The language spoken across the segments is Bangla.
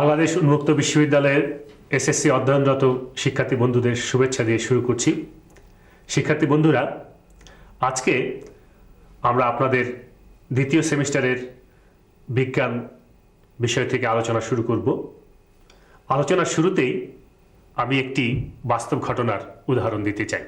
বাংলাদেশ উন্মুক্ত বিশ্ববিদ্যালয়ের এসএসসি অধ্যয়নরত শিক্ষার্থী বন্ধুদের শুভেচ্ছা দিয়ে শুরু করছি। শিক্ষার্থী বন্ধুরা, আজকে আমরা আপনাদের দ্বিতীয় সেমিস্টারের বিজ্ঞান বিষয় থেকে আলোচনা শুরু করব। আলোচনার শুরুতেই আমি একটি বাস্তব ঘটনার উদাহরণ দিতে চাই।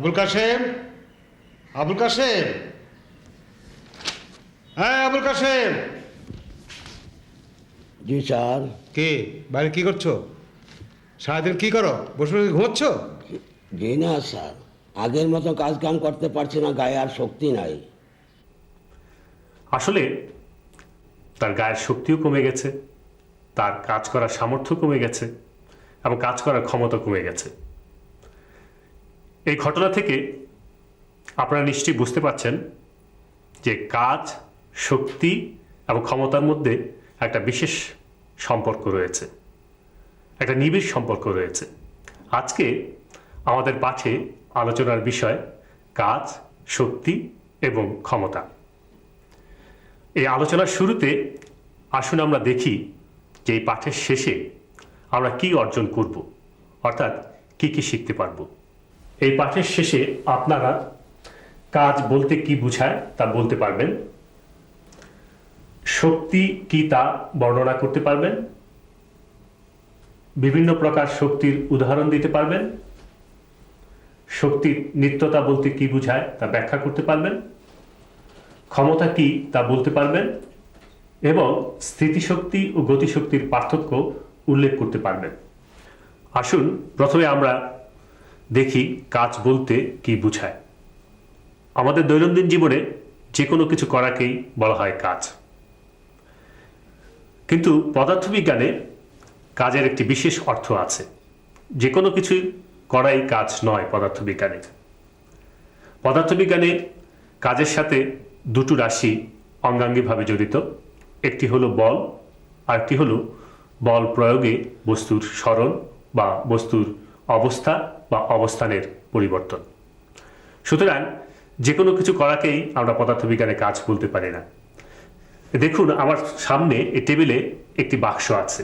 আবুল কাশেম? আবুল কাশেম? হ্যাঁ আবুল কাশেম। জি স্যার। কে? বাইরে কি করছ? সারাদিন কি করো? বসে বসে ঘুমোচ্ছ? জি না স্যার। আগের মতো কাজ কাম করতে পারছি না গায়ে আর শক্তি নাই। আসলে তার গায়ের শক্তিও কমে গেছে তার কাজ করার সামর্থ্য কমে গেছে এবং কাজ করার ক্ষমতা কমে গেছে। এই ঘটনা থেকে আপনারা নিশ্চয়ই বুঝতে পারছেন যে কাজ, শক্তি এবং ক্ষমতার মধ্যে একটা বিশেষ সম্পর্ক রয়েছে। একটা নিবিড় সম্পর্ক রয়েছে। আজকে আমাদের পাঠে আলোচনার বিষয় কাজ, শক্তি এবং ক্ষমতা। এই আলোচনার শুরুতে আসুন আমরা দেখি যে এই পাঠের শেষে আমরা কি অর্জন করব, অর্থাৎ কি কি শিখতে পারব। এই পাঠের শেষে আপনারা কাজ বলতে কি বুঝায় তা বলতে পারবেন। শক্তি কি তা বর্ণনা করতে পারবেন। বিভিন্ন প্রকার শক্তির উদাহরণ দিতে পারবেন। শক্তির নিত্যতা বলতে কি বুঝায় তা ব্যাখ্যা করতে পারবেন। ক্ষমতা কি তা বলতে পারবেন। এবং স্থিতিশক্তি ও গতিশক্তির পার্থক্য উল্লেখ করতে পারবেন। আসুন প্রথমে আমরা দেখি কাজ বলতে কি বুঝায়। আমাদের দৈনন্দিন জীবনে যে কোনো কিছু করাকেই বলা হয় কাজ। কিন্তু পদার্থবিজ্ঞানে কাজের একটি বিশেষ অর্থ আছে। যে কোনো কিছু করাই কাজ নয় পদার্থবিজ্ঞানে পদার্থবিজ্ঞানে কাজের সাথে দুটো রাশি অঙ্গাঙ্গিভাবে জড়িত। একটি হলো বল, আরেকটি হলো বল প্রয়োগে বস্তুর স্মরণ বা বস্তুর অবস্থা বা অবস্থানের পরিবর্তন। সুতরাং যে কোনো কিছু করাকেই আমরা পদার্থবিজ্ঞানে কাজ বলতে পারি না। দেখুন, আমার সামনে এই টেবিলে একটি বাক্স আছে।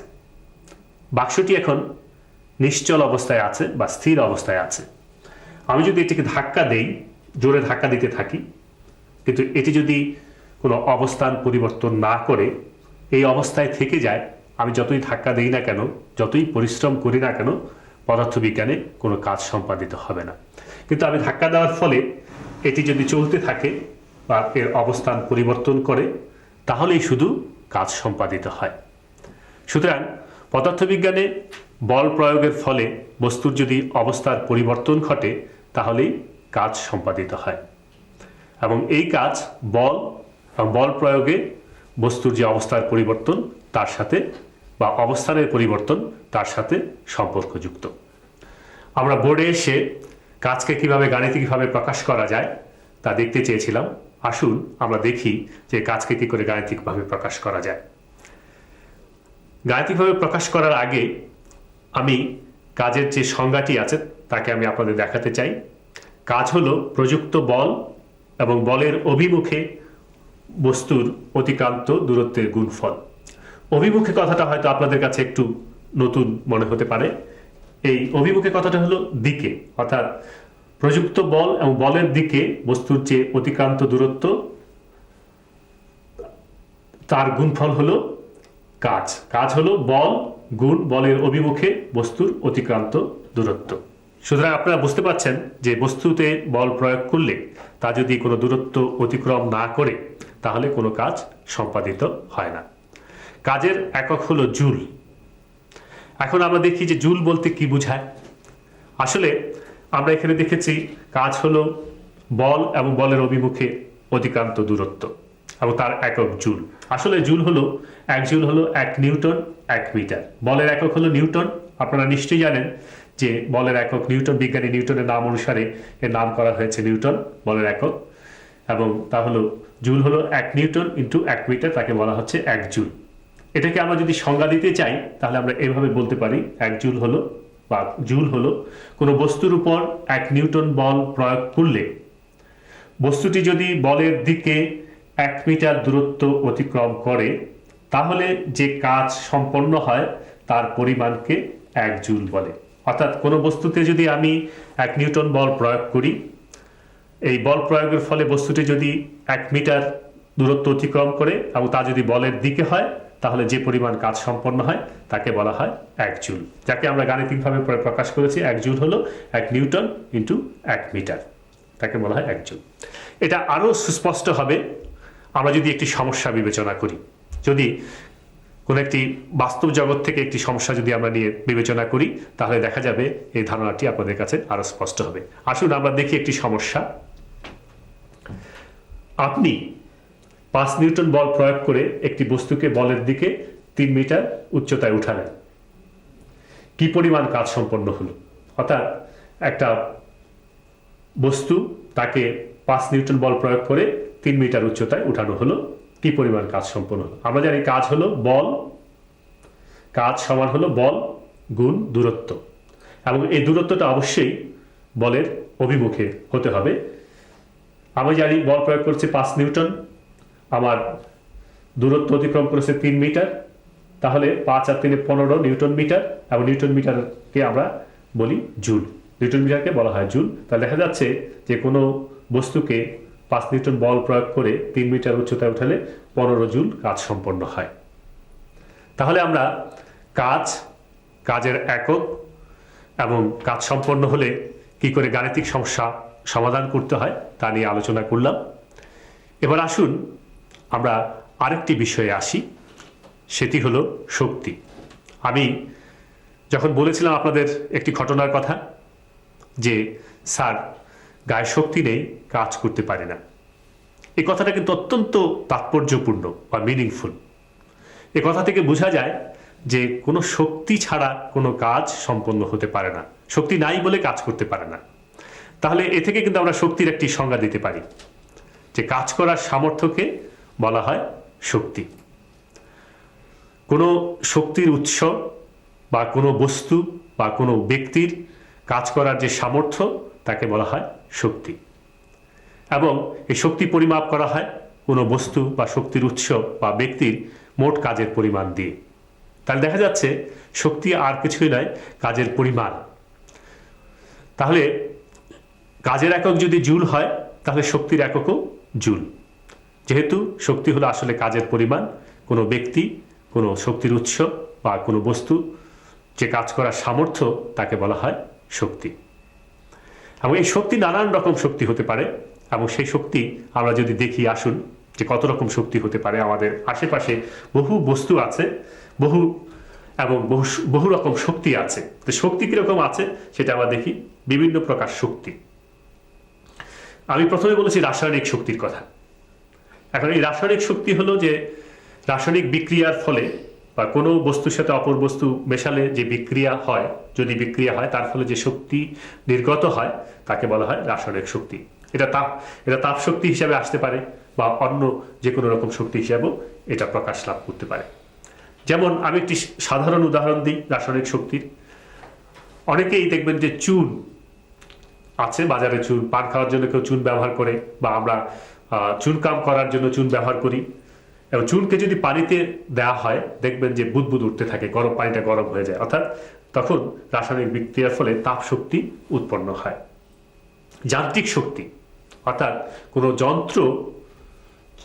বাক্সটি এখন নিশ্চল অবস্থায় আছে বা স্থির অবস্থায় আছে। আমি যদি এটিকে ধাক্কা দেই, জোরে ধাক্কা দিতে থাকি, কিন্তু এটি যদি কোনো অবস্থান পরিবর্তন না করে, এই অবস্থায় থেকে যায়, আমি যতই ধাক্কা দেই না কেন, যতই পরিশ্রম করি না কেন পদার্থবিজ্ঞানে কোনো কাজ সম্পাদিত হবে না। কিন্তু আমি ধাক্কা দেওয়ার ফলে এটি যদি চলতে থাকে বা এর অবস্থান পরিবর্তন করে, তাহলেই শুধু কাজ সম্পাদিত হয়। সুতরাং পদার্থবিজ্ঞানে বল প্রয়োগের ফলে বস্তুর যদি অবস্থার পরিবর্তন ঘটে, তাহলেই কাজ সম্পাদিত হয়। এবং এই কাজ বল এবং বল প্রয়োগে বস্তুর যে অবস্থার পরিবর্তন, তার সাথে বা অবস্থানের পরিবর্তন তার সাথে সম্পর্কযুক্ত। আমরা বোর্ডে এসে কাজকে কীভাবে গাণিতিকভাবে প্রকাশ করা যায় তা দেখতে চেয়েছিলাম। আসুন আমরা দেখি যে কাজকে কি করে গাণিতিকভাবে প্রকাশ করা যায়। গাণিতিকভাবে প্রকাশ করার আগে আমি কাজের যে সংজ্ঞাটি আছে তাকে আমি আপনাদের দেখাতে চাই। কাজ হলো প্রযুক্ত বল এবং বলের অভিমুখে বস্তুর অতিক্রান্ত দূরত্বের গুণফল। অভিমুখে কথাটা হয়তো আপনাদের কাছে একটু নতুন মনে হতে পারে। এই অভিমুখে কথাটা হলো দিকে, অর্থাৎ প্রযুক্ত বল এবং বলের দিকে বস্তুর যে অতিক্রান্ত দূরত্ব, তার গুণফল হলো কাজ। কাজ হলো বল, গুণ, বলের অভিমুখে বস্তুর অতিক্রান্ত দূরত্ব। সুতরাং আপনারা বুঝতে পারছেন যে বস্তুতে বল প্রয়োগ করলে তা যদি কোনো দূরত্ব অতিক্রম না করে, তাহলে কোনো কাজ সম্পাদিত হয় না। কাজের একক হলো জুল। এখন আমরা দেখি যে জুল বলতে কি বোঝায়। আসলে আমরা এখানে দেখেছি কাজ হলো বল এবং বলের অভিমুখে অতিক্রান্ত দূরত্ব এবং তার একক জুল। আসলে জুল হলো এক জুল হলো এক নিউটন, এক মিটার। বলের একক হলো নিউটন। আপনারা নিশ্চয়ই জানেন যে বলের একক নিউটন, বিজ্ঞানী নিউটনের নাম অনুসারে এর নাম করা হয়েছে নিউটন, বলের একক। এবং তা হলো জুল হলো এক নিউটন ইন্টু এক মিটার, তাকে বলা হচ্ছে এক জুল। এটাকে আমরা যদি সংজ্ঞা দিতে চাই, তাহলে আমরা এভাবে বলতে পারি, এক জুল হলো বা জুল হলো, কোনো বস্তুর উপর এক নিউটন বল প্রয়োগ করলে, বস্তুটি যদি বলের দিকে এক মিটার দূরত্ব অতিক্রম করে, তাহলে যে কাজ সম্পন্ন হয়, তার পরিমাণকে এক জুল বলে। অর্থাৎ কোনো বস্তুতে যদি আমি এক নিউটন বল প্রয়োগ করি, এই বল প্রয়োগের ফলে বস্তুটি যদি এক মিটার দূরত্ব অতিক্রম করে এবং তা যদি বলের দিকে হয় তাহলে যে পরিমাণ কাজ সম্পন্ন হয়, তাকে বলা হয় এক জুল। যাকে আমরা গাণিতিকভাবে প্র- প্রকাশ করেছি, এক জুল হলো এক নিউটন ইন্টু এক মিটার। তাকে বলা হয় এক জুল। এটা আরও সুস্পষ্ট হবে, আমরা যদি একটি সমস্যা বিবেচনা করি। যদি কোনো একটি বাস্তব জগৎ থেকে একটি সমস্যা যদি আমরা নিয়ে বিবেচনা করি, তাহলে দেখা যাবে এই ধারণাটি আপনাদের কাছে আরও স্পষ্ট হবে। আসুন আমরা দেখি একটি সমস্যা। আপনি পাঁচ নিউটন বল প্রয়োগ করে একটি বস্তুকে বলের দিকে তিন মিটার উচ্চতায় উঠালেন। কি পরিমাণ কাজ সম্পন্ন হলো? অর্থাৎ একটা বস্তু তাকে পাঁচ নিউটন বল প্রয়োগ করে তিন মিটার উচ্চতায় উঠানো হলো। কি পরিমাণ কাজ সম্পন্ন হলো? আমরা জানি কাজ হলো বল। কাজ সমান হলো বল গুণ দূরত্ব। এবং এই দূরত্বটা অবশ্যই বলের অভিমুখে হতে হবে। আমি জানি বল প্রয়োগ করছে পাঁচ নিউটন। আমার দূরত্ব অতিক্রম করেছে তিন মিটার, তাহলে পাঁচ আর তিনে পনেরো নিউটন মিটার এবং নিউটন মিটারকে আমরা বলি জুল। নিউটন মিটারকে বলা হয় জুল। তাহলে দেখা যাচ্ছে যে কোনো বস্তুকে পাঁচ নিউটন বল প্রয়োগ করে তিন মিটার উচ্চতায় উঠালে পনেরো জুল কাজ সম্পন্ন হয়। তাহলে আমরা কাজ, কাজের একক এবং কাজ সম্পন্ন হলে কি করে গাণিতিক সমস্যা সমাধান করতে হয় তা নিয়ে আলোচনা করলাম। এবার আসুন আমরা আরেকটি বিষয়ে আসি, সেটি হলো শক্তি। আমি যখন বলেছিলাম আপনাদের একটি ঘটনার কথা, যে, স্যার, গায়ে শক্তি নেই, কাজ করতে পারে না। এই কথাটা কিন্তু অত্যন্ত তাৎপর্যপূর্ণ বা মিনিংফুল এ কথা থেকে বোঝা যায় যে, কোনো শক্তি ছাড়া কোনো কাজ সম্পন্ন হতে পারে না। শক্তি নাই বলে কাজ করতে পারে না। তাহলে এ থেকে কিন্তু আমরা শক্তির একটি সংজ্ঞা দিতে পারি, যে কাজ করার সামর্থ্যকে বলা হয় শক্তি। কোনো শক্তির উৎস বা কোনো বস্তু বা কোনো ব্যক্তির কাজ করার যে সামর্থ্য, তাকে বলা হয় শক্তি। এবং এই শক্তি পরিমাপ করা হয় কোনো বস্তু বা শক্তির উৎস বা ব্যক্তির মোট কাজের পরিমাণ দিয়ে। তাহলে দেখা যাচ্ছে শক্তি আর কিছুই নয়, কাজের পরিমাণ। তাহলে কাজের একক যদি জুল হয়, তাহলে শক্তির এককও জুল। যেহেতু শক্তি হলো আসলে কাজের পরিমাণ, কোনো ব্যক্তি, কোনো শক্তির উৎস বা কোনো বস্তু যে কাজ করার সামর্থ্য তাকে বলা হয় শক্তি। এবং এই শক্তি নানান রকম শক্তি হতে পারে এবং সেই শক্তি আমরা যদি দেখি, আসুন যে কত রকম শক্তি হতে পারে আমাদের আশেপাশে। বহু বস্তু আছে, বহু এবং বহু বহু রকম শক্তি আছে। তো শক্তি কীরকম আছে সেটা আমরা দেখি বিভিন্ন প্রকার শক্তি। আমি প্রথমে বলেছি রাসায়নিক শক্তির কথা। এখন এই রাসায়নিক শক্তি হলো যে রাসায়নিক বিক্রিয়ার ফলে বা কোনো বস্তুর সাথে অপর বস্তু মেশালে যে বিক্রিয়া হয়, যদি বিক্রিয়া হয়, তার ফলে যে শক্তি নির্গত হয়, তাকে বলা হয় রাসায়নিক শক্তি। এটা তাপ এটা তাপ শক্তি হিসাবে আসতে পারে বা অন্য যে কোনো রকম শক্তি হিসাবেও এটা প্রকাশ লাভ করতে পারে। যেমন আমি একটি সাধারণ উদাহরণ দিই রাসায়নিক শক্তির। অনেকেই দেখবেন যে চুন আছে, বাজারে চুন, পান খাওয়ার জন্য কেউ চুন ব্যবহার করে বা আমরা আহ, চুনকাম করার জন্য চুন ব্যবহার করি। এবং চুনকে যদি পানিতে দেওয়া হয় দেখবেন যে বুদবুদ উঠতে থাকে গরম পানিটা গরম হয়ে যায়। অর্থাৎ তখন রাসায়নিক বিক্রিয়ার ফলে তাপ শক্তি উৎপন্ন হয়। যান্ত্রিক শক্তি অর্থাৎ কোনো যন্ত্র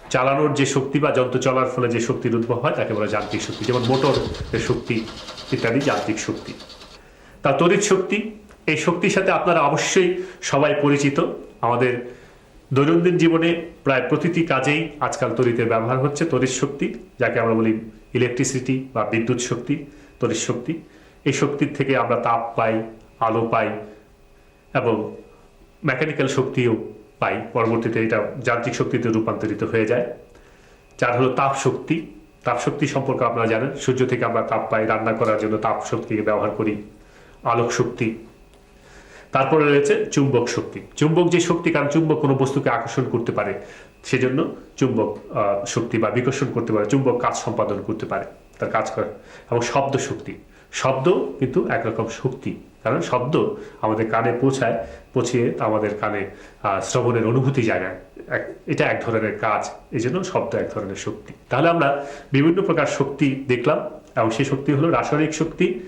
চালানোর যে শক্তি বা যন্ত্র চলার ফলে যে শক্তির উদ্ভব হয় তাকে বলা যান্ত্রিক শক্তি যেমন মোটর শক্তি ইত্যাদি যান্ত্রিক শক্তি। তা তড়িৎ শক্তি এই শক্তির সাথে আপনারা অবশ্যই সবাই পরিচিত। আমাদের দৈনন্দিন জীবনে প্রায় প্রতিটি কাজেই আজকাল তড়িতের ব্যবহার হচ্ছে তড়িৎ শক্তি, যাকে আমরা বলি ইলেকট্রিসিটি বা বিদ্যুৎ শক্তি, তড়িৎ শক্তি। এই শক্তির থেকে আমরা তাপ পাই, আলো পাই এবং মেকানিক্যাল শক্তিও পাই। পরবর্তীতে এটা যান্ত্রিক শক্তিতে রূপান্তরিত হয়ে যায়। যার হলো তাপ শক্তি। তাপ শক্তি সম্পর্কে আপনারা জানেন, সূর্য থেকে আমরা তাপ পাই, রান্না করার জন্য তাপ শক্তিকে ব্যবহার করি। আলোক শক্তি তারপরে রয়েছে চুম্বক শক্তি। চুম্বক যে শক্তি, কারণ চুম্বক কোনো বস্তুকে আকর্ষণ করতে পারে, সেজন্য চুম্বক শক্তি বা বিকর্ষণ করতে পারে, চুম্বক কাজ সম্পাদন করতে পারে, তার কাজ করে। এবং শব্দ শক্তি। শব্দ কিন্তু একরকম শক্তি, কারণ শব্দ আমাদের কানে পৌঁছায়, পৌঁছিয়ে আমাদের কানে শ্রবণের অনুভূতি এক- এটা এক ধরনের কাজ এই জন্য শব্দ এক ধরনের শক্তি। তাহলে আমরা বিভিন্ন প্রকার শক্তি দেখলাম, এবং সেই শক্তি হলো রাসায়নিক শক্তি,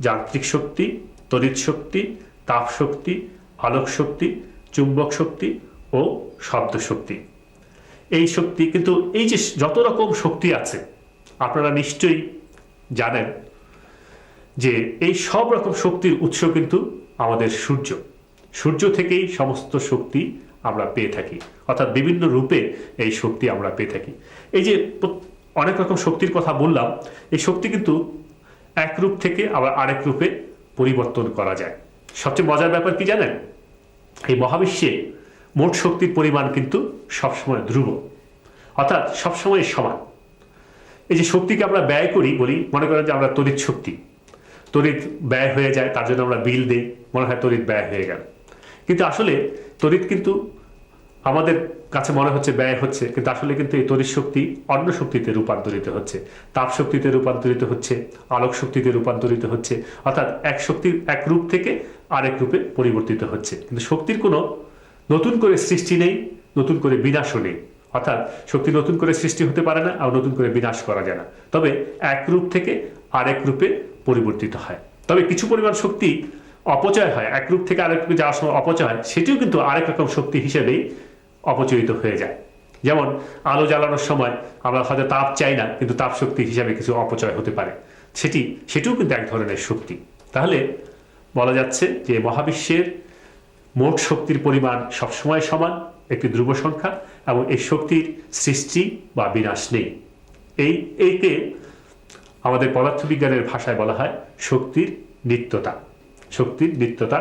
যান্ত্রিক শক্তি, তড়িৎ শক্তি তাপ শক্তি আলোক শক্তি চুম্বক শক্তি ও শব্দ শক্তি এই শক্তি, কিন্তু এই যে যত রকম শক্তি আছে, আপনারা নিশ্চয়ই জানেন যে এই সব রকম শক্তির উৎস কিন্তু আমাদের সূর্য। সূর্য থেকেই সমস্ত শক্তি আমরা পেয়ে থাকি, অর্থাৎ বিভিন্ন রূপে এই শক্তি আমরা পেয়ে থাকি। এই যে অনেক রকম শক্তির কথা বললাম, এই শক্তি কিন্তু এক রূপ থেকে আবার আরেক রূপে পরিবর্তন করা যায়। সবচেয়ে মজার ব্যাপার কি জানেন? এই মহাবিশ্বে মোট শক্তির পরিমাণ কিন্তু সবসময় ধ্রুব। অর্থাৎ সবসময় সমান। এই যে শক্তিকে আমরা ব্যয় করি বলি, মনে করেন যে আমরা তড়িৎ শক্তি। তড়িৎ ব্যয় হয়ে যায়, তার জন্য আমরা বিল দিই, মনে হয় তড়িৎ ব্যয় হয়ে গেল। কিন্তু আসলে তড়িৎ কিন্তু আমাদের কাছে মনে হচ্ছে ব্যয় হচ্ছে, কিন্তু আসলে কিন্তু এই তড়িৎ শক্তি অন্য শক্তিতে রূপান্তরিত হচ্ছে। তাপ শক্তিতে রূপান্তরিত হচ্ছে, আলোক শক্তিতে রূপান্তরিত হচ্ছে। অর্থাৎ এক শক্তির এক রূপ থেকে আরেক রূপে পরিবর্তিত হচ্ছে। কিন্তু শক্তির কোনো নতুন করে সৃষ্টি নেই, নতুন করে বিনাশও নেই। অর্থাৎ শক্তি নতুন করে সৃষ্টি হতে পারে না আর নতুন করে বিনাশ করা যায় না। তবে এক রূপ থেকে আরেক রূপে পরিবর্তিত হয়। তবে কিছু পরিমাণ শক্তি অপচয় হয়। এক রূপ থেকে আরেক রূপে যাওয়ার সময় অপচয় হয়। সেটিও কিন্তু আরেক রকম শক্তি হিসেবেই অপচয়িত হয়ে যায়। যেমন আলো জ্বালানোর সময় আমরা হয়তো তাপ চাই না, কিন্তু তাপ শক্তি হিসাবে কিছু অপচয় হতে পারে। সেটি, সেটিও কিন্তু এক ধরনের শক্তি। তাহলে বলা যাচ্ছে যে মহাবিশ্বের মোট শক্তির পরিমাণ সবসময় সমান, একটি ধ্রুব সংখ্যা, এবং এই শক্তির সৃষ্টি বা বিনাশ নেই। এই এইকে আমাদের পদার্থবিজ্ঞানের ভাষায় বলা হয় শক্তির নিত্যতা। শক্তির নিত্যতা,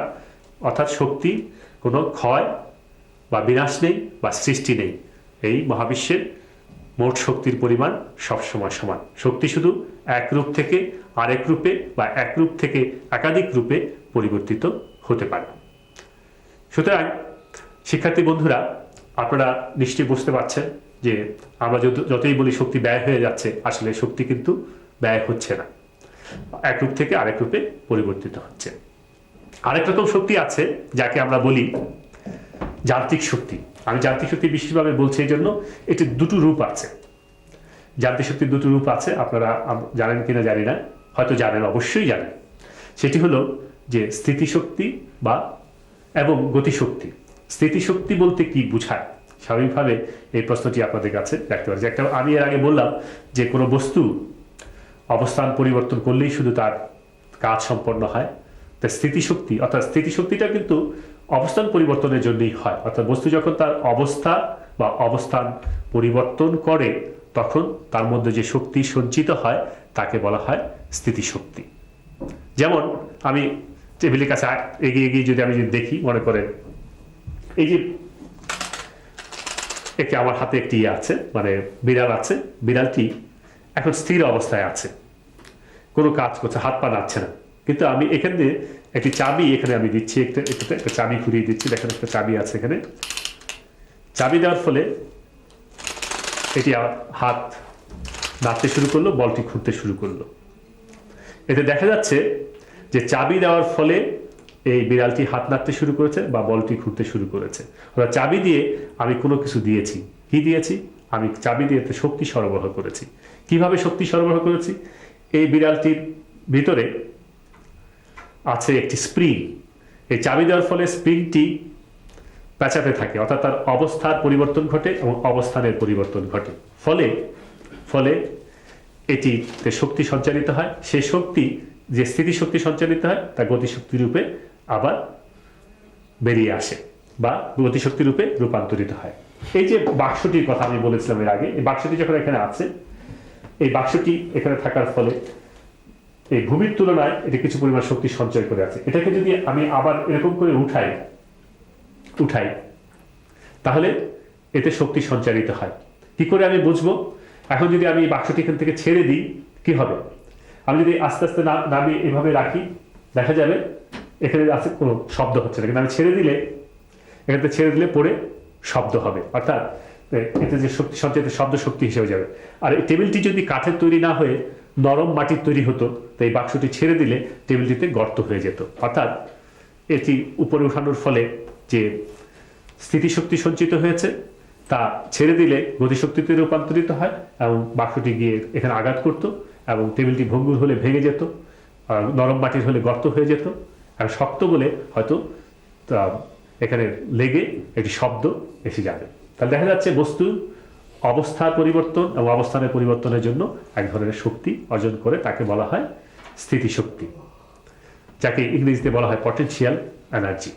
অর্থাৎ শক্তি কোনো ক্ষয় বা বিনাশ নেই বা সৃষ্টি নেই। এই মহাবিশ্বের মোট শক্তির পরিমাণ সবসময় সমান। শক্তি শুধু এক রূপ থেকে আরেক রূপে বা এক রূপ থেকে একাধিক রূপে পরিবর্তিত হতে পারে। সুতরাং, শিক্ষার্থী বন্ধুরা, আপনারা নিশ্চয়ই বুঝতে পারছেন যে আমরা যতই বলি শক্তি ব্যয় হয়ে যাচ্ছে, আসলে শক্তি কিন্তু ব্যয় হচ্ছে না। এক রূপ থেকে আরেক রূপে পরিবর্তিত হচ্ছে। আরেক রকম শক্তি আছে, যাকে আমরা বলি যান্ত্রিক শক্তি। আমি যান্ত্রিক শক্তি বিশেষভাবে বলছি এই জন্য, এটি দুটো রূপ আছে। যান্ত্রিক শক্তির দুটো রূপ আছে, আপনারা জানেন কিনা জানি না, হয়তো জানেন, অবশ্যই জানেন। সেটি হলো যে স্থিতিশক্তি বা এবং গতিশক্তি। স্থিতিশক্তি বলতে কি বোঝায়? স্বাভাবিকভাবে এই প্রশ্নটি আপনাদের কাছে রাখতে পারি। যে একটা, আমি এর আগে বললাম যে কোনো বস্তু অবস্থান পরিবর্তন করলেই শুধু তার কাজ সম্পন্ন হয়। তা স্থিতিশক্তি, অর্থাৎ স্থিতিশক্তিটা কিন্তু অবস্থান পরিবর্তনের জন্যই হয়। অর্থাৎ বস্তু যখন তার অবস্থা বা অবস্থান পরিবর্তন করে, তখন তার মধ্যে যে শক্তি সঞ্চিত হয়, তাকে বলা হয় স্থিতিশক্তি। যেমন আমি টেবিলের কাছে এগিয়ে এগিয়ে যদি আমি যদি দেখি, মনে করেন এই যে একটি আমার হাতে একটি ইয়ে আছে মানে বিড়াল আছে, বিড়ালটি এখন স্থির অবস্থায় আছে। কোনো কাজ করছে, হাত পা নাড়ছে না। কিন্তু আমি এখান একটি চাবি এখানে আমি দিচ্ছি, একটা একটা চাবি ঘুরিয়ে দিচ্ছি, দেখেন একটা চাবি আছে এখানে। চাবি দেওয়ার ফলে এটি হাত নাড়তে শুরু করল, বলটি ঘুরতে শুরু করল। এতে দেখা যাচ্ছে যে চাবি দেওয়ার ফলে এই বিড়ালটি হাত নাড়তে শুরু করেছে বা বলটি ঘুরতে শুরু করেছে। অর্থাৎ চাবি দিয়ে, আমি কোনো কিছু দিয়েছি। কি দিয়েছি? আমি চাবি দিয়ে শক্তি সরবরাহ করেছি। কীভাবে শক্তি সরবরাহ করেছি? এই বিড়ালটির ভিতরে আছে একটি স্প্রিং। এই চাবি দেওয়ার ফলে স্প্রিংটি প্যাঁচাতে থাকে, অর্থাৎ তার অবস্থার পরিবর্তন ঘটে এবং অবস্থানের পরিবর্তন ঘটে। ফলে ফলে এটিতে শক্তি সঞ্চারিত হয়। সেই শক্তি যে স্থিতিশক্তি সঞ্চালিত হয়, তা গতিশক্তি রূপে আবার বেরিয়ে আসে বা গতিশক্তি রূপে রূপান্তরিত হয়। এই যে বাক্সটির কথা আমি বলেছিলাম এর আগে, এই বাক্সটি যখন এখানে আছে, এই বাক্সটি এখানে থাকার ফলে এই ভূমির তুলনায় এটি কিছু পরিমাণ শক্তি সঞ্চয় করে আছে। এটাকে যদি আমি আবার এরকম করে উঠাই উঠাই, তাহলে এতে শক্তি সঞ্চারিত হয়। কি করে আমি বুঝব? এখন যদি আমি বাক্সটি এখান থেকে ছেড়ে দিই, কি হবে? আমি যদি আস্তে আস্তে নামিয়ে এভাবে রাখি, দেখা যাবে এখানে আছে কোনো শব্দ হচ্ছে না। কিন্তু আমি ছেড়ে দিলে এখান ছেড়ে দিলে পরে শব্দ হবে। অর্থাৎ এতে যে শক্তি, সঞ্চয়িত শব্দ শক্তি হিসেবে যাবে। আর এই টেবিলটি যদি কাঠের তৈরি না হয়ে নরম মাটির তৈরি হতো তো এই বাক্সটি ছেড়ে দিলে টেবিলটিতে গর্ত হয়ে যেত। অর্থাৎ, এটি উপরে উঠানোর ফলে যে স্থিতিশক্তি সঞ্চিত হয়েছে, তা ছেড়ে দিলে গতিশক্তিতে রূপান্তরিত হয় এবং বাক্সটি গিয়ে এখানে আঘাত করত। এবং টেবিলটি ভঙ্গুর হলে ভেঙে যেত নরম মাটির হলে গর্ত হয়ে যেত, আর শক্ত বলে হয়তো এখানে লেগে একটি শব্দ এসে যাবে। তাহলে দেখা যাচ্ছে বস্তু অবস্থার পরিবর্তন এবং অবস্থানের পরিবর্তনের জন্য এক ধরনের শক্তি অর্জন করে তাকে বলা হয় স্থিতিশক্তি, যাকে ইংরেজিতে বলা হয় পটেনশিয়াল এনার্জি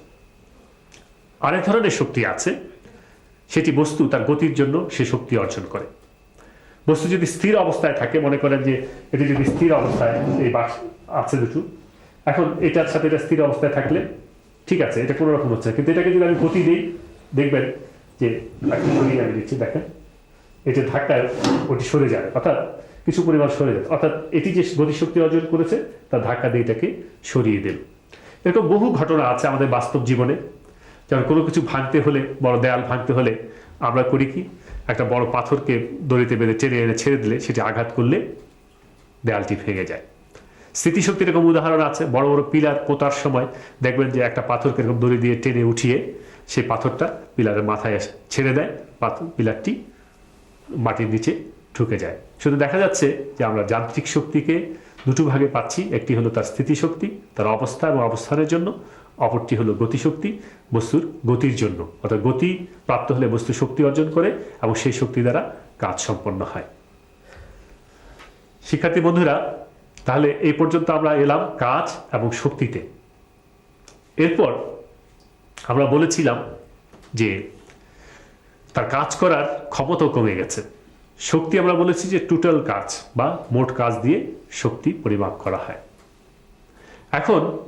আরেক ধরনের শক্তি আছে, সেটি বস্তু তার গতির জন্য সে শক্তি অর্জন করে। বস্তু যদি স্থির অবস্থায় থাকে, মনে করেন যে এটি যদি স্থির অবস্থায়, এই বাক্স আছে দুটো, এখন এটার সাথে এটা স্থির অবস্থায় থাকলে ঠিক আছে, এটা কোনো রকম হচ্ছে কিন্তু এটাকে যদি আমি গতি দিই, দেখবেন যে একটা সরিয়ে আমি দিচ্ছি, দেখেন, এটা ধাক্কায় ওটি সরে যাবে, অর্থাৎ কিছু পরিমাণ সরে যাবে, অর্থাৎ এটি যে গতিশক্তি অর্জন করেছে, তার ধাক্কা দিয়ে এটাকে সরিয়ে দিল। এরকম বহু ঘটনা আছে আমাদের বাস্তব জীবনে, যেমন কোনো কিছু ভাঙতে হলে, বড় দেয়াল ভাঙতে হলে আমরা করি কি? একটা বড় পাথরকে দড়িতে বেঁধে টেনে এনে ছেড়ে দিলে, সেটি আঘাত করলে দেয়ালটি ভেঙে যায়। স্মৃতিশক্তির এরকম উদাহরণ আছে, বড় বড় পিলার পোতার সময় দেখবেন যে একটা পাথরকে এরকম দড়ি দিয়ে টেনে উঠিয়ে সেই পাথরটা পিলারের মাথায় ছেড়ে দেয় পাথর পিলারটি মাটির নিচে ঢুকে যায়। শুধু দেখা যাচ্ছে যে আমরা যান্ত্রিক শক্তিকে দুটো ভাগে পাচ্ছি, একটি হলো তার স্থিতিশক্তি তার অবস্থা এবং অবস্থানের জন্য। অপরটি হলো গতিশক্তি, বস্তুর গতির জন্য। অর্থাৎ গতি প্রাপ্ত হলে বস্তু শক্তি অর্জন করে এবং সেই শক্তি দ্বারা কাজ সম্পন্ন হয়। শিক্ষার্থী বন্ধুরা, তাহলে এই পর্যন্ত আমরা এলাম কাজ এবং শক্তিতে। এরপর আমরা বলেছিলাম যে তার কাজ করার ক্ষমতাও কমে গেছে। শক্তি আমরা বলেছি যে টোটাল কাজ বা মোট কাজ দিয়ে শক্তি পরিমাপ করা হয়। এখন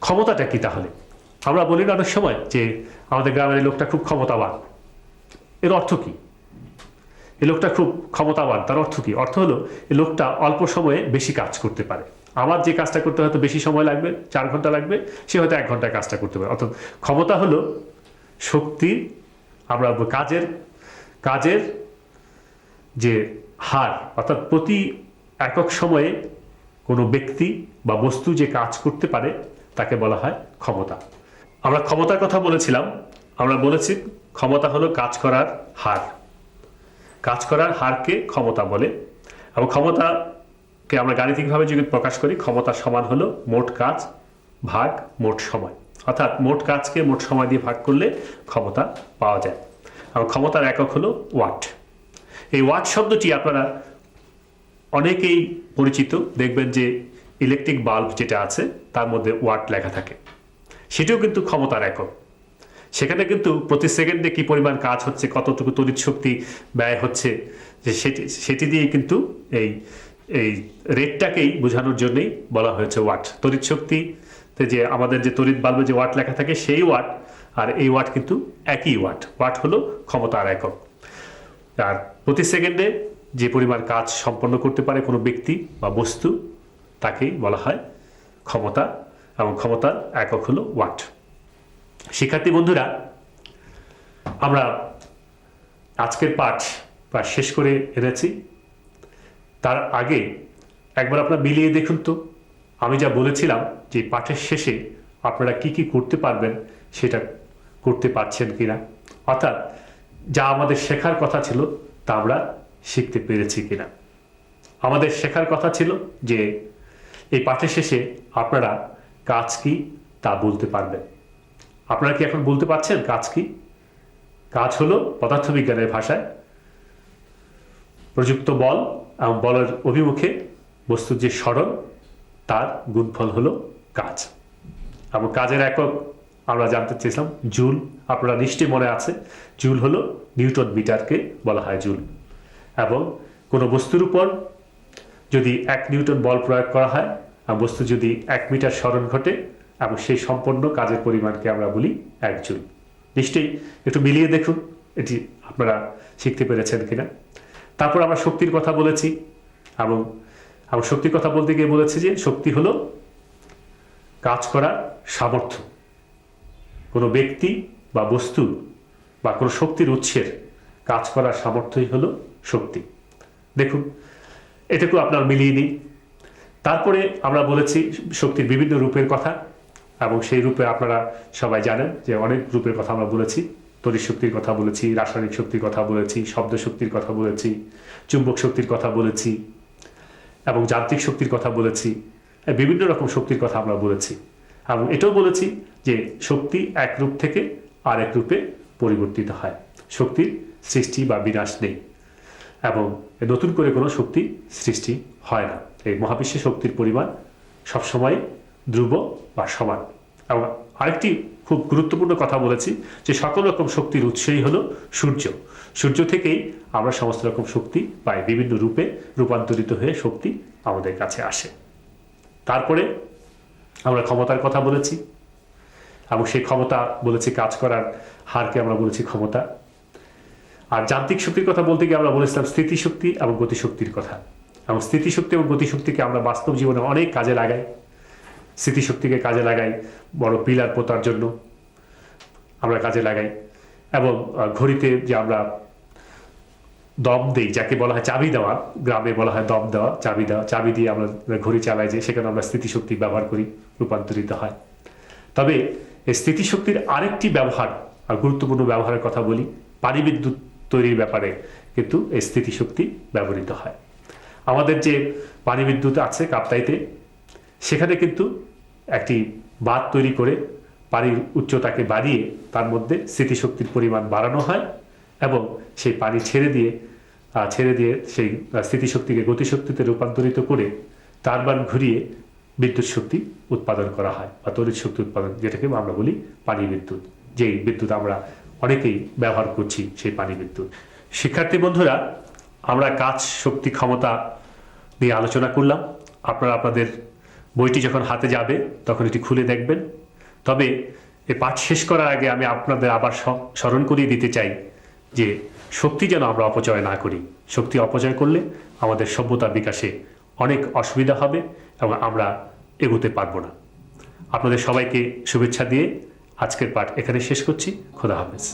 ক্ষমতাটা কি তাহলে? আমরা বলি না অনেক সময় যে আমাদের গ্রামের লোকটা খুব ক্ষমতাবান। এর অর্থ কি? এই লোকটা খুব ক্ষমতাবান, তার অর্থ কি? অর্থ হলো, এই লোকটা অল্প সময়ে বেশি কাজ করতে পারে। আমার যে কাজটা করতে হয়তো বেশি সময় লাগবে, চার ঘণ্টা লাগবে, সে হয়তো এক ঘন্টায় কাজটা করতে পারে। অর্থাৎ ক্ষমতা হলো শক্তি, আমরা কাজের কাজের যে হার, অর্থাৎ প্রতি একক সময়ে কোনো ব্যক্তি বা বস্তু যে কাজ করতে পারে তাকে বলা হয় ক্ষমতা। আমরা ক্ষমতার কথা বলেছিলাম, আমরা বলেছি ক্ষমতা হলো কাজ করার হার। কাজ করার হারকে ক্ষমতা বলে। এবং ক্ষমতাকে আমরা গাণিতিকভাবে যদি প্রকাশ করি ক্ষমতা সমান হলো মোট কাজ ভাগ মোট সময়। অর্থাৎ মোট কাজকে মোট সময় দিয়ে ভাগ করলে ক্ষমতা পাওয়া যায়। এবং ক্ষমতার একক হলো ওয়াট। এই ওয়াট শব্দটি আপনারা অনেকেই পরিচিত, দেখবেন যে ইলেকট্রিক বাল্ব যেটা আছে, তার মধ্যে ওয়াট লেখা থাকে। সেটিও কিন্তু ক্ষমতার একক। সেখানে কিন্তু প্রতি সেকেন্ডে কি পরিমাণ কাজ হচ্ছে, কতটুকু তড়িৎ শক্তি ব্যয় হচ্ছে, যে সেটি সেটি দিয়ে কিন্তু এই এই রেটটাকেই বোঝানোর জন্যই বলা হয়েছে ওয়াট তড়িৎ শক্তিতে যে আমাদের যে তড়িৎ বাল্বে যে ওয়াট লেখা থাকে, সেই ওয়াট আর এই ওয়াট কিন্তু একই ওয়াট ওয়াট হলো ক্ষমতার একক। আর প্রতি সেকেন্ডে যে পরিমাণ কাজ সম্পন্ন করতে পারে কোনো ব্যক্তি বা বস্তু তাকেই বলা হয় ক্ষমতা এবং ক্ষমতার একক হলো ওয়াট। শিক্ষার্থী বন্ধুরা, আমরা আজকের পাঠ প্রায় শেষ করে এনেছি। তার আগে একবার আপনারা মিলিয়ে দেখুন তো, আমি যা বলেছিলাম যে পাঠের শেষে আপনারা কি কি করতে পারবেন সেটা করতে পারছেন কিনা। অর্থাৎ যা আমাদের শেখার কথা ছিল তা আমরা শিখতে পেরেছি কিনা। আমাদের শেখার কথা ছিল যে এই পাঠের শেষে আপনারা কাজ কি তা বলতে পারবেন। আপনারা কি এখন বলতে পারছেন কাজ কি? কাজ হলো পদার্থবিজ্ঞানের ভাষায় প্রযুক্ত বল এবং বলের অভিমুখে বস্তুর যে সরণ, তার গুণফল হলো কাজ এবং কাজের একক আমরা জানতে চেয়েছিলাম, জুল। আপনারা নিশ্চয়ই মনে আছে, জুল হলো নিউটন মিটারকে বলা হয় জুল। এবং কোনো বস্তুর উপর যদি এক নিউটন বল প্রয়োগ করা হয় আর বস্তু যদি এক মিটার স্মরণ ঘটে এবং সেই সম্পন্ন কাজের পরিমাণকে আমরা বলি এক জুল। নিশ্চয়ই একটু মিলিয়ে দেখুন, এটি আপনারা শিখতে পেরেছেন কিনা। তারপর আমরা শক্তির কথা বলেছি এবং এবং শক্তির কথা বলতে গিয়ে বলেছি যে শক্তি হলো কাজ করার সামর্থ্য। কোনো ব্যক্তি বা বস্তু বা কোনো শক্তির উৎসের কাজ করার সামর্থ্যই হলো শক্তি। দেখুন এটুকু আপনার মিলিয়ে নিন তারপরে আমরা বলেছি শক্তির বিভিন্ন রূপের কথা এবং সেই রূপে আপনারা সবাই জানেন যে অনেক রূপের কথা আমরা বলেছি। তড়িৎ শক্তির কথা বলেছি, রাসায়নিক শক্তির কথা বলেছি, শব্দ শক্তির কথা বলেছি, চুম্বক শক্তির কথা বলেছি এবং যান্ত্রিক শক্তির কথা বলেছি। বিভিন্ন রকম শক্তির কথা আমরা বলেছি এবং এটাও বলেছি যে শক্তি এক রূপ থেকে আর এক রূপে পরিবর্তিত হয়। শক্তির সৃষ্টি বা বিনাশ নেই। এবং নতুন করে কোনো শক্তি সৃষ্টি হয় না। এই মহাবিশ্বে শক্তির পরিমাণ সবসময় ধ্রুব বা সমান। এবং আরেকটি খুব গুরুত্বপূর্ণ কথা বলেছি যে সকল রকম শক্তির উৎসই হলো সূর্য। সূর্য থেকেই আমরা সমস্ত রকম শক্তি পাই, বিভিন্ন রূপে রূপান্তরিত হয়ে শক্তি আমাদের কাছে আসে। তারপরে আমরা ক্ষমতার কথা বলেছি এবং সেই ক্ষমতা বলেছি কাজ করার হারকে আমরা বলেছি ক্ষমতা। আর যান্ত্রিক শক্তির কথা বলতে গিয়ে আমরা বলেছিলাম স্থিতিশক্তি এবং গতিশক্তির কথা। এবং স্থিতিশক্তি এবং গতিশক্তিকে আমরা বাস্তব জীবনে অনেক কাজে লাগাই। স্মৃতিশক্তিকে কাজে লাগাই বড় পিলার পোতার জন্য আমরা কাজে লাগাই। এবং ঘড়িতে যে আমরা দম দেই, যাকে বলা হয় চাবি দেওয়া, গ্রামে বলা হয় দম দেওয়া, চাবি দেওয়া, চাবি দিয়ে আমরা ঘড়ি চালাই যে সেখানে আমরা স্থিতিশক্তি ব্যবহার করি, রূপান্তরিত হয়। তবে এই স্থিতিশক্তির আরেকটি ব্যবহার, আর গুরুত্বপূর্ণ ব্যবহারের কথা বলি পানি বিদ্যুৎ তৈরির ব্যাপারে কিন্তু এই স্থিতিশক্তি ব্যবহৃত হয়। আমাদের যে পানি বিদ্যুৎ আছে কাপ্তাইতে সেখানে কিন্তু একটি বাঁধ তৈরি করে পানির উচ্চতাকে বাড়িয়ে তার মধ্যে স্মৃতিশক্তির পরিমাণ বাড়ানো হয় এবং সেই পানি ছেড়ে দিয়ে ছেড়ে দিয়ে সেই আহ, স্মৃতিশক্তিকে গতিশক্তিতে রূপান্তরিত করে টারবান ঘুরিয়ে বিদ্যুৎ শক্তি উৎপাদন করা হয় বা তড়িৎ শক্তি উৎপাদন যেটাকে আমরা বলি পানি বিদ্যুৎ। যেই বিদ্যুৎ আমরা অনেকেই ব্যবহার করছি সেই পানি বিদ্যুৎ। শিক্ষার্থী বন্ধুরা, আমরা কাজ শক্তি ক্ষমতা নিয়ে আলোচনা করলাম। আপনারা আপনাদের বইটি যখন হাতে যাবে, তখন এটি খুলে দেখবেন। তবে এ পাঠ শেষ করার আগে আমি আপনাদের আবার স্মরণ করিয়ে দিতে চাই যে শক্তি যেন আমরা অপচয় না করি। শক্তি অপচয় করলে আমাদের সভ্যতার বিকাশে অনেক অসুবিধা হবে এবং আমরা এগোতে পারব না। আপনাদের সবাইকে শুভেচ্ছা দিয়ে আজকের পাঠ এখানে শেষ করছি। খোদা হাফেজ।